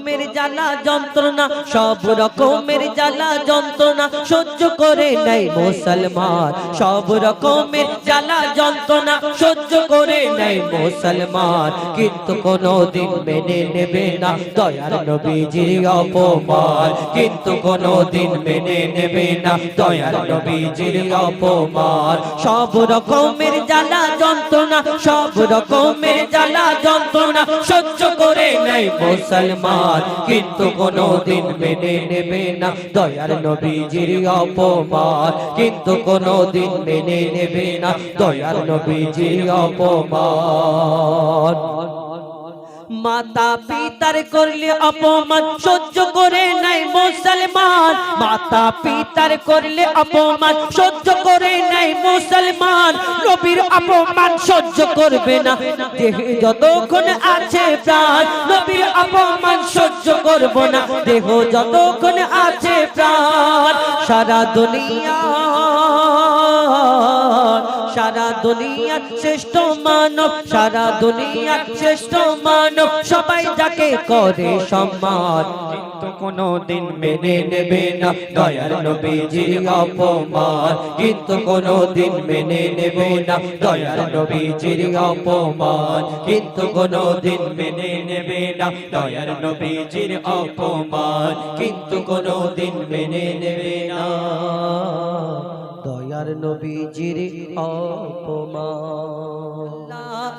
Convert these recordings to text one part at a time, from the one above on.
রকমের জ্বালা যন্ত্রণা, সব রকমের জ্বালা যন্ত্রণা সহ্য করে নাই মুসলমান। সব রকমের জ্বালা যন্ত্রণা সহ্য করে নাই মুসলমান। কিন্তু কোনোদিন মেনে নেবে না দয়ার নবীজির অপমান। কিন্তু কোনোদিন মেনে নেবে না দয়ার নবীজির অপমান। সব রকমের জ্বালা যন্ত্রণা, সব রকমের জ্বালা যন্ত্রণা সহ্য করে নাই মুসলমান। কিন্তু কোনো দিন মেনে নেবে না দয়ার নবীজির অপমান। কিন্তু কোনো দিন মেনে নেবে না দয়ার নবীজির অপমান। মাতা পিতার করলে অপমান সহ্য করে নাই মুসলমান। মাতা পিতার করলে অপমান সহ্য করে নাই মুসলমান। নবীর অপমান সহ্য করবে না। দেহে যতক্ষণ আছে প্রাণ, নবীর অপমান সহ্য করব না। দেহ যতক্ষণ আছে প্রাণ, সারা দুনিয়া সারা দুনিয়ার শ্রেষ্ঠ মানব, সারা দুনিয়ার শ্রেষ্ঠ মানব, সবাই যাকে করে সম্মান। কিন্তু কোনো দিন মেনে নেবে না দয়ার নবীজির অপমান। কিন্তু কোনো দিন মেনে নেবে না দয়ার নবীজির অপমান। কিন্তু কোনো দিন মেনে নেবে না দয়ার নবীজির অপমান। কিন্তু কোনো দিন মেনে নেবে না। দয়ার নবীজির অপমান।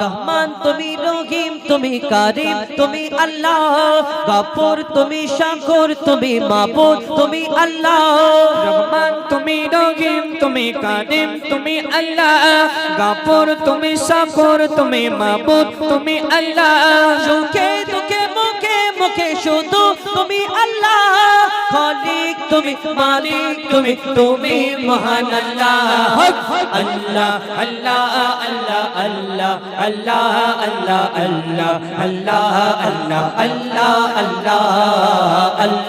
রহমান, তুমি রহিম, তুমি কারিম, তুমি আল্লাহ। গাফুর, তুমি শাকুর তুমি মাবুদ, তুমি আল্লাহ। রহমান, তুমি রহিম, তুমি কাদিম তুমি আল্লাহ। গাফুর, তুমি শাকুর তুমি মাবুদ, তুমি আল্লাহ। সুখে মুখে শুধু তুমি আল্লাহ খালিক তুমি মালিক তুমি তুমি মহান আল্লাহ আল্লাহ আল্লাহ আল্লাহ আল্লাহ আল্লাহ আল্লাহ আল্লাহ আল্লাহ আল্লাহ আল্লাহ আল্লাহ আল্লাহ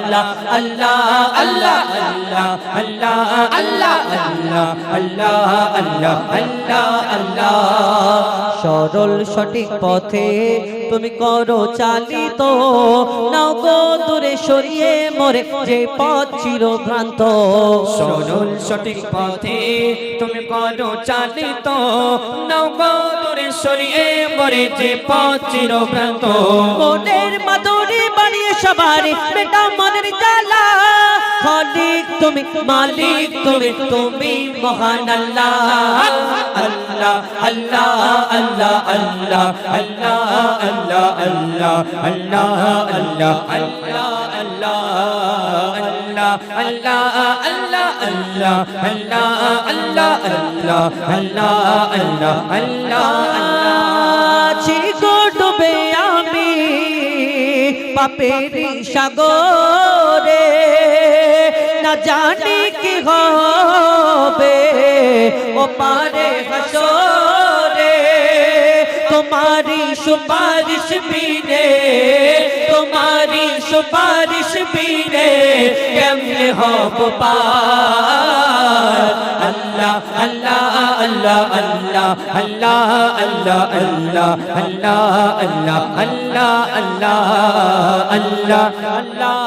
সরল সঠিক পথে তুমি করো চালিত। নাও গো দূরে সরিয়ে মরে যে পথ ছিল ভ্রান্ত সরল সঠিক পথে তুমি করো চালিত। নগদরে সরিয়ে মরে যে পথ চিরভ্রান্ত। মনের মাধুরী বাড়িয়ে সবার বেটা মনের জ্বালা খালিক তুমি মালিক তুমি তুমি মহান আল্লাহ আল্লাহ আল্লাহ আল্লাহ আল্লাহ আল্লাহ আল্লাহ আল্লাহ আল্লাহ আল্লাহ আল্লাহ আল্লাহ আল্লাহ আল্লাহ আল্লাহ আল্লাহ আল্লাহ আল্লাহ আছি গো ডুবে আমি পাপেরি সাগরে। না জানি কি হবে। ও পারে হাসরে। তোমারি সুপারিশ বিনে তোমারি সুপারিশ বিনে কেমনে হব পার আল্লাহ আল্লাহ আল্লাহ আল্লাহ আল্লাহ আল্লাহ আল্লাহ আল্লাহ আল্লাহ আল্লাহ আল্লাহ আল্লাহ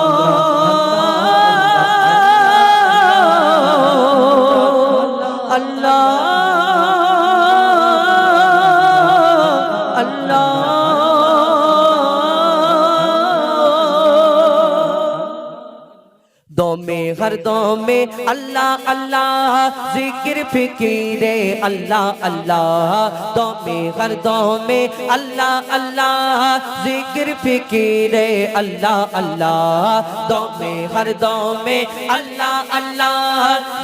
দমে, হর দমে, আল্লাহ আল্লাহ, জিকির, ফিকিরে, আল্লাহ আল্লাহ, দমে, হর দমে, আল্লাহ আল্লাহ, জিকির, ফিকিরে, আল্লাহ আল্লাহ, দমে, হর দমে, আল্লাহ আল্লাহ,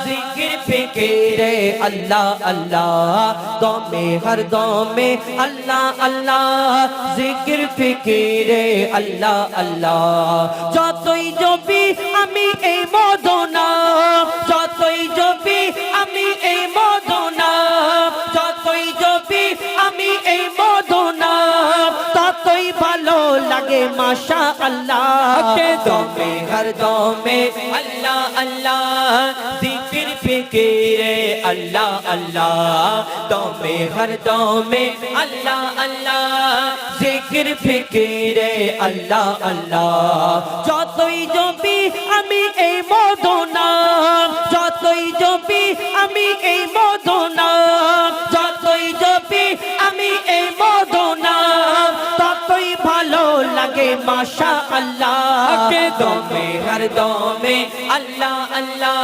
জিকির, ফিকিরে, আল্লাহ আল্লাহ, দমে, হর দমে, আল্লাহ আল্লাহ, জিকির, ফিকিরে, আল্লাহ আল্লাহ, যতই জপি, আমি এই মদনা। যতই জপি, আমি এই মদনা। যতই জপি, আমি এই মদনা। ততই ভালো লাগে মাশা আল্লাহ দমে, হর দমে, আল্লাহ আল্লাহ। জিকির ফিকিরে আল্লাহ আল্লাহ। দমে, হর দমে। আল্লাহ আল্লাহ। জিকির, ফিকিরে। আল্লাহ আল্লাহ। যতই জপি আমি এই মদনা। যতই জপি আমি এই মদনা। লাগে মাশা আল্লাহ কে দমে হর দমে আল্লাহ আল্লাহ।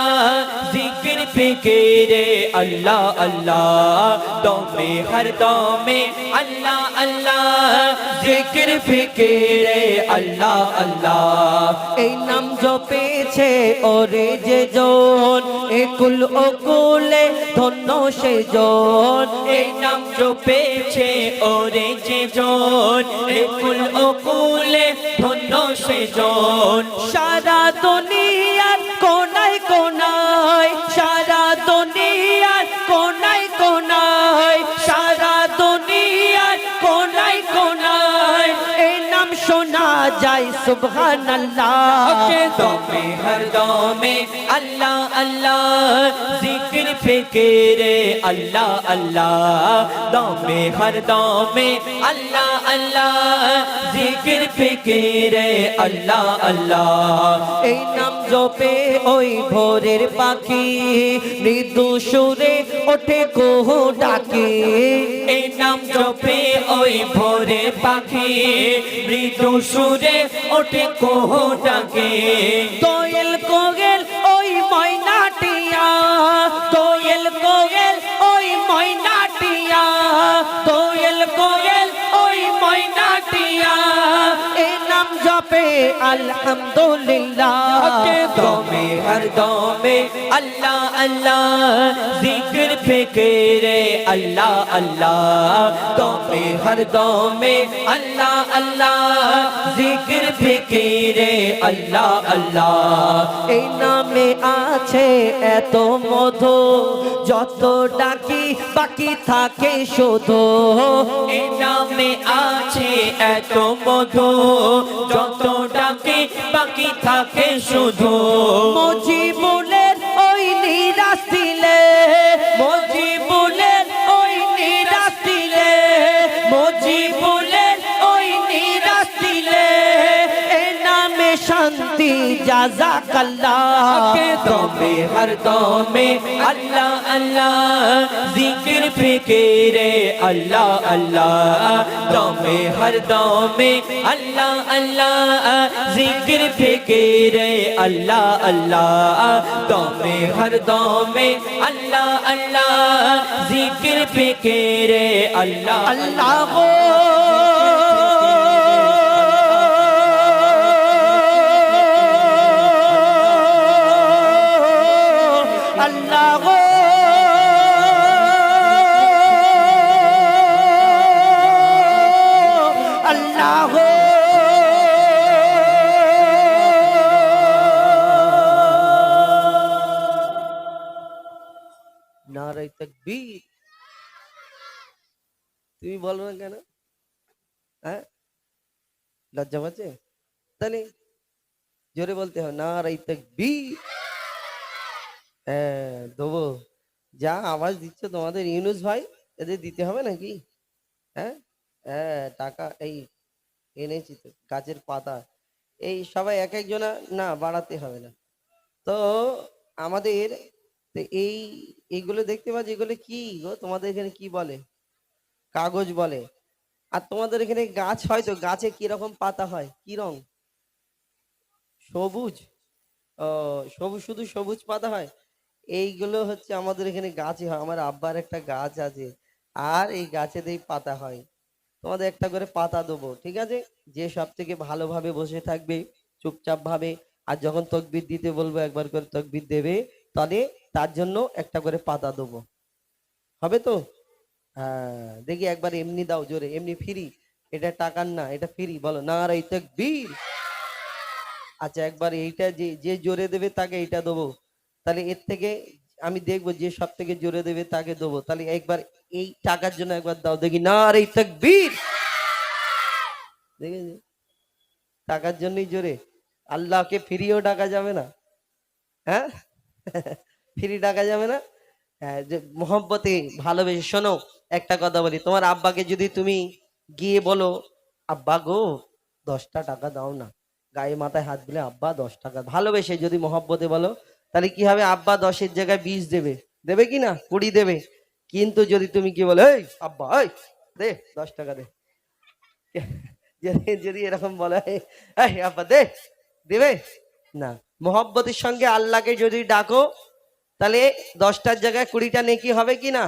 জিকির ফিকিরে আল্লাহ আল্লাহ। দমে হর দমে আল্লাহ আল্লাহ। জিকির ফিকিরে আল্লাহ আল্লাহ। এই নাম জপেছে ওরে যে জন একুল ওকুলে ধন্য সে জন। এই নাম জপেছে ওরে যে জন একুল ওকুলে ধন্য সে জন সারা দুনিয়ার যায় সুবহানাল্লাহ। কে দমে, হর দমে, আল্লাহ আল্লাহ। জিকির, ফিকিরে, আল্লাহ আল্লাহ। দমে, হর দমে, আল্লাহ আল্লাহ। জিকির, ফিকিরে, আল্লাহ আল্লাহ। এই নাম জপে ওই ভোরের পাখি। মৃদু সুরে ওঠে কোহ ডাকে। এই নাম জপে ওই পাখি মৃদু সুরে ওঠে কোহ ডাকে দোয়েল জপে আলহামদুলিল্লাহ। কে দমে হর দমে আল্লাহ আল্লাহ। জিকির ফিকিরে আল্লাহ আল্লাহ। দমে হর দমে আল্লাহ আল্লাহ। জিকির ফিকিরে আল্লাহ আল্লাহ। এই নামে আছে এত মধু যত ডাকি বাকি থাকে শুধু। এই নামে আছে এত মধু যত ডাকি বাকি থাকে শুধু। মজিবুলের শান্তি জাজাকাল্লাহ কে দমে হর দমে আল্লাহ আল্লাহ। জিকির ফিকিরে আল্লাহ আল্লাহ। দমে হর দমে আল্লাহ আল্লাহ। জিকির ফিকিরে আল্লাহ আল্লাহ। দমে হর দমে আল্লাহ আল্লাহ। জিকির ফিকিরে আল্লাহ আল্লাহ। আল্লাহ নারাই তাকবীর তুমি বলো না কেন? হ্যাঁ? লজ্জা পাচ্ছে? তাহলে জোরে বলতে হবে নারাই তাকবীর হ্যাঁ দেবো। যা আওয়াজ দিচ্ছ তোমাদের ইউনুস ভাই, এদের দিতে হবে নাকি? হ্যাঁ? হ্যাঁ টাকা এই এনেছি তো, গাছের পাতা। এই সবাই এক একজনা, না, বাড়াতে হবে না। তো আমাদের তো এই, এইগুলো দেখতে পাচ্ছি, এগুলো কি গো? তোমাদের এখানে কি বলে? কাগজ বলে। আর তোমাদের এখানে গাছ হয় তো, গাছে কীরকম পাতা হয়? কি রং? সবুজ? ও, সবুজ, শুধু সবুজ পাতা হয়? এইগুলো হচ্ছে আমাদের এখানে গাছই হয়। আমার আব্বার একটা গাছ আছে, আর এই গাছেতেই পাতা হয়। তোমাদের একটা করে পাতা দেবো, ঠিক আছে? যে সব থেকে ভালোভাবে বসে থাকবে, চুপচাপ ভাবে, আর যখন তকবির দিতে বলব, একবার করে তকবির দেবে তাহলে তার জন্য একটা করে পাতা দেবো। হবে তো? হ্যাঁ দেখি একবার এমনি দাও জোরে, এমনি ফ্রি এটা টাকার না, এটা ফ্রি বলো। না, আর রে তকবীর। আচ্ছা একবার এইটা যে যে জোরে দেবে তাকে এইটা দেবো। তাহলে এর থেকে আমি দেখব যে সব থেকে জোরে দেবে তাকে দেবো। তাহলে একবার এই টাকার জন্য একবার দাও। দেখি, না, আর এই রে তকবীর। দেখেছি? টাকার জন্যই জোরে। আল্লাহকে ফিরিয়েও ডাকা যাবে না। হ্যাঁ? ফ্রি ডাকা যাবে না? হ্যাঁ যে মোহব্বতে ভালোবেসে শোনো, একটা কথা বলি। তোমার আব্বাকে যদি তুমি গিয়ে বলো, আব্বা গো, দশটা টাকা দাও না। গায়ে মাথায় হাত দিলে আব্বা, দশ টাকা। ভালোবেসে যদি মহব্বতে বলো, তাহলে কি হবে? আব্বা দশের জায়গায় বিশ দেবে। দেবে কি না? কুড়ি দেবে। কিন্তু যদি তুমি কি বলো, এই, আব্বা, এই, দে, দশ টাকা দে। যদি এরকম বলে এই, আব্বা, দে, দেবে। না। মোহব্বতের সঙ্গে আল্লাহকে যদি ডাকো, তাহলে দশটার জায়গায় কুড়িটা নেকি হবে কি না?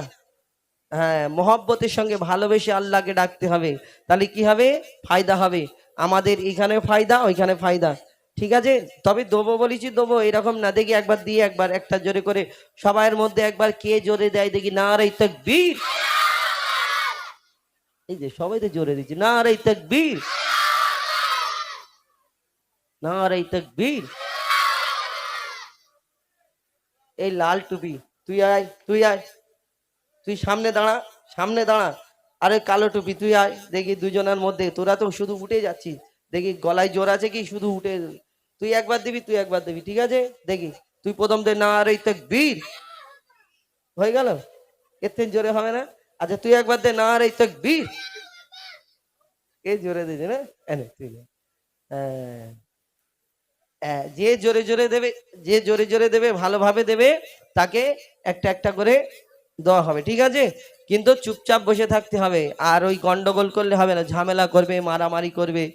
হ্যাঁ মোহব্বতের সঙ্গে ভালোবেসে আল্লাহকে ডাকতে হবে। তাহলে কি হবে? ফায়দা হবে। আমাদের এখানে ফায়দা, ওইখানে ফায়দা। ঠিক আছে? তবে দেবো বলেছি দেবো, এরকম না। দেখি একবার দিয়ে একবার, একটা জোরে করে। সবাইয়ের মধ্যে একবার কে জোরে দেয়? দেখি না রে তকবীর। এই যে সবাই তো জোরে দিচ্ছে না রে তকবীর। না রে তকবীর। এই লাল টুপি তুই আয় তুই আয়। তুই সামনে দাঁড়া সামনে দাঁড়া। আরে কালো টুপি তুই আয়। দেখি দুজনের মধ্যে তোরা তো শুধু উঠে যাচ্ছিস। দেখি গলায় জোর আছে কি? শুধু উঠে তুই একবার দিবি তুই একবার দিবি ঠিক আছে? দেখি তুই প্রথম দে না আরে বীর হয়ে গেল? এর থেকে জোরে হবে না? আচ্ছা তুই একবার দে না আরে বীর এ জোরে দিয়েছে না এনে তুই হ্যাঁ, যে জোরে জোরে দেবে, যে জোরে জোরে দেবে, ভালোভাবে দেবে, তাকে একটা একটা করে দেওয়া হবে, ঠিক আছে? কিন্তু চুপচাপ বসে থাকতে হবে, আর ওই গন্ডগোল করলে হবে না, ঝামেলা করবে, মারামারি করবে।